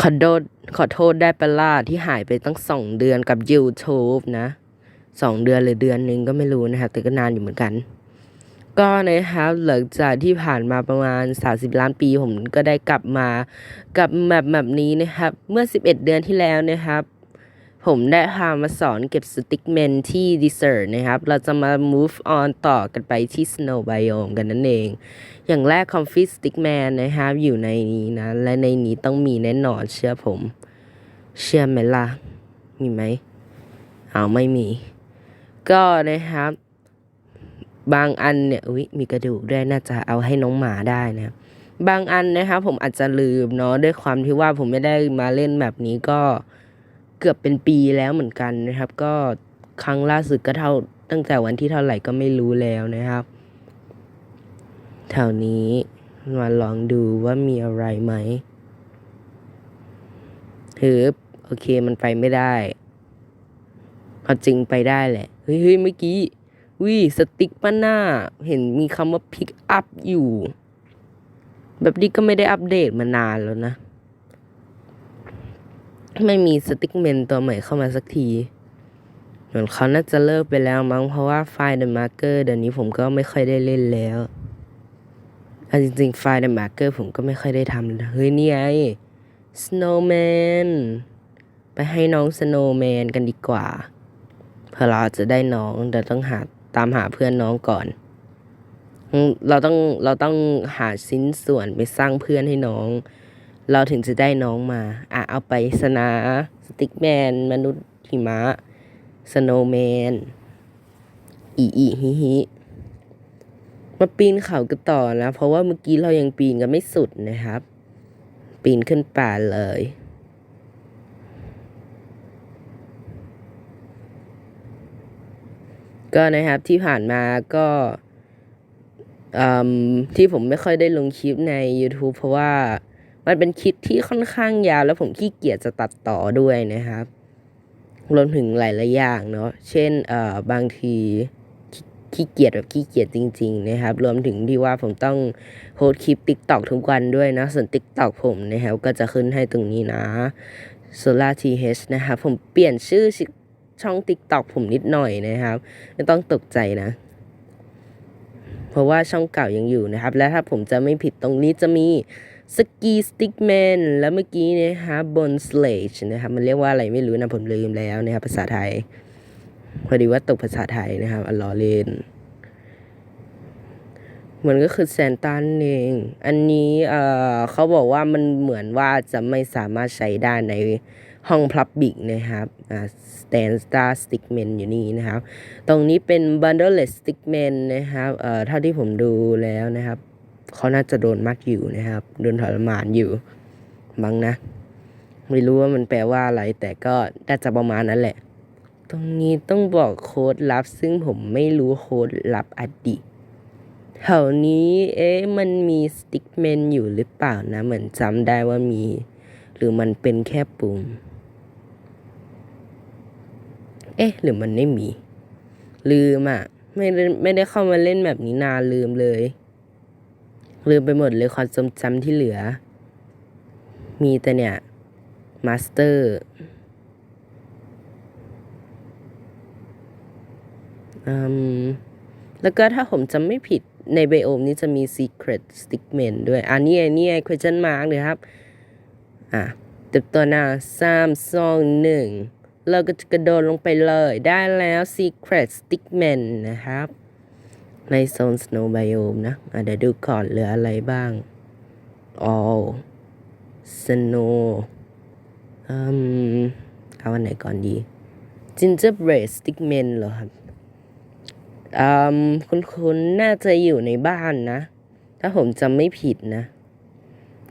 ขอโทษขอโทษได้ปล่าที่หายไปตั้งสองเดือนกับ YouTube นะสองเดือนหรือเดือนหนึ่งก็ไม่รู้นะครับ แต่ก็นานอยู่เหมือนกัน ก็นะครับหลังจากที่ผ่านมาประมาณ 30 ล้านปีผมก็ได้กลับมากับแบบแบบนี้นะครับ เมื่อ 11 เดือนที่แล้วนะครับ ผมได้พามาสอนเก็บสติ๊กเมนที่ Desert นะครับ เราจะมา move on ต่อกันไปที่ Snow Biome กันนั่นเอง อย่างแรก Comfy Stickman นะครับ อยู่ในนี้นะ และในนี้ต้องมีแน่นอนเชื่อผม เชื่อไหมล่ะ มีไหมเอาไม่มี ก็นะครับ บางอันเนี่ยอุ๊ยมีกระดูกด้วยน่าจะเอาให้น้องหมาได้นะครับบางอันนะครับผมอาจจะลืมเนาะด้วยความที่ว่าผมไม่ได้มาเล่นแบบนี้ก็ เกือบเป็นปีแล้วเหมือนกันนะครับ ก็ครั้งล่าสุดก็เท่าตั้งแต่วันที่เท่าไหร่ก็ไม่รู้แล้วนะครับ แถวนี้มาลองดูว่ามีอะไรไหมฮึบโอเคมันไปไม่ได้เอาจริงไปได้แหละ เฮ้ยเฮ้ยเมื่อกี้วิสติ๊กป้าหน้า เห็นมีคำว่า pick up อยู่ แบบนี้ก็ไม่ได้อัปเดตมานานแล้วนะ ไม่มีสติ๊กเมนตัวใหม่เข้ามาสักที เหมือนเขาน่าจะเลิกไปแล้วมั้งเพราะว่าไฟล์ The Marker เดี๋ยวนี้ผมก็ไม่ค่อยได้เล่นแล้วเอาจริงๆ ไฟล์ The Marker ผมก็ไม่ค่อยได้ทำเฮ้ยนี่ไง Snowman ไปให้น้อง Snowman กันดีกว่า เพื่อเราจะได้น้องแต่ต้องหาตามหาเพื่อนน้องก่อน เราต้องเราต้องหาชิ้นส่วนไปสร้างเพื่อนให้น้อง เราถึงจะได้น้องมา อะเอาไปสนา สติ๊กแมน มนุษย์หิมะ สโนว์แมน อีอีฮิฮิมาปีนเขากันต่อนะ เพราะว่าเมื่อกี้เรายังปีนกันไม่สุดนะครับ ปีนขึ้นป่าเลย ก็นะครับที่ผ่านมาก็ที่ผมไม่ค่อยได้ลงคลิปใน YouTube เพราะว่า มันเป็นคลิปที่ค่อนข้างยาวแล้วผมขี้เกียจจะตัดต่อด้วยนะครับรวมถึงหลายๆอย่างเนาะเช่นเอ่อบางทีขี้เกียจแบบขี้เกียจจริง ๆ นะครับ รวมถึงที่ว่าผมต้องโพสคลิป TikTok ทุกวันด้วยนะส่วน TikTok ผมนะครับก็จะขึ้นให้ตรงนี้นะ Solar TH นะครับผมเปลี่ยนชื่อช่อง TikTok ผมนิดหน่อยนะครับ ไม่ต้องตกใจนะ เพราะว่าช่องเก่ายังอยู่นะครับ และถ้าผมจะไม่ผิดตรงนี้จะมี สกีสติ๊กแมนแล้วเมื่อกี้นะครับบนสเลจนะครับมันเรียกว่าอะไรไม่รู้นะผมลืมแล้วนะครับภาษาไทย พอดีว่าตกภาษาไทยนะครับอัลลอเลนมันก็คือแซนตันเอง อันนี้เอ่อเขาบอกว่ามันเหมือนว่าจะไม่สามารถใช้ได้ในห้องพลับบิกนะครับอ่า stand star stickman อยู่นี่นะครับ ตรงนี้เป็น bundleless stickman นะครับเอ่อเท่าที่ผมดูแล้วนะครับ เขาน่าจะโดนมัดอยู่นะครับ โดนทรมานอยู่บ้างนะ ไม่รู้ว่ามันแปลว่าอะไร แต่ก็น่าจะประมาณนั้นแหละ ตรงนี้ต้องบอกโค้ดลับ ซึ่งผมไม่รู้โค้ดลับอดีตแถวนี้เอ๊ะมันมีสติ๊กแมนอยู่หรือเปล่านะ เหมือนจำได้ว่ามี หรือมันเป็นแค่ปุ่ม เอ๊ะ หรือมันไม่มี ลืมอะ ไม่ได้ไม่ได้เข้ามาเล่นแบบนี้นานลืมเลย ลืมไปหมดเลยความทรงจำที่เหลือ มีแต่เนี่ย มาสเตอร์อืมแล้วก็ถ้าผมจำไม่ผิดในไบโอมนี้จะมี Secret Stickman ด้วย อันนี้ไงนี่ไง question mark เลยครับ อะเต็มตัวหน้าสามสองหนึ่งเราก็จะกระโดดลงไปเลย ได้แล้ว Secret Stickman นะครับ ในโซน Snow Biome นะอะเดี๋ยวดูก่อนเหลืออะไรบ้าง All Snow อืมเอาอันไหนก่อนดี Gingerbread Stickman เหรอครับอืมคุณคุณน่าจะอยู่ในบ้านนะ ถ้าผมจำไม่ผิดนะ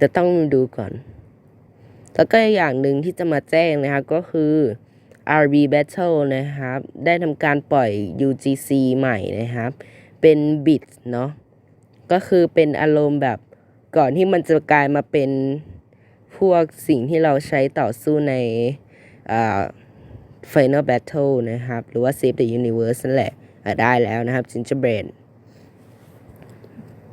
จะต้องดูก่อน แล้วก็อย่างหนึ่งที่จะมาแจ้งนะครับก็คือ RB Battle นะครับ ได้ทำการปล่อย UGC ใหม่นะครับ เป็น Bit เนาะก็คือเป็นอารมณ์แบบก่อนที่มันจะกลายมาเป็นพวกสิ่งที่เราใช้ต่อสู้ในอ่า Final Battle นะครับ หรือว่า Save the Universe นั่นแหละะได้แล้วนะครับ Gingerbread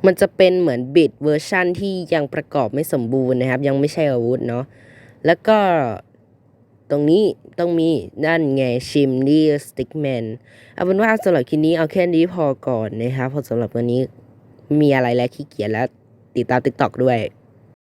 มันจะเป็นเหมือนบิดเวอร์ชั่นที่ยังประกอบไม่สมบูรณ์นะครับ ยังไม่ใช่อาวุธเนาะแล้วก็ ตรงนี้ต้องมีนั่นไงชิมดี้สติ๊กแมนเอาเป็นว่าสำหรับคลิปนี้เอาแค่นี้พอก่อนนะครับเพราะสำหรับวันนี้ม่มีอะไรแล้วขี้เกียจแล้วติดตามติ๊กต็อกด้วย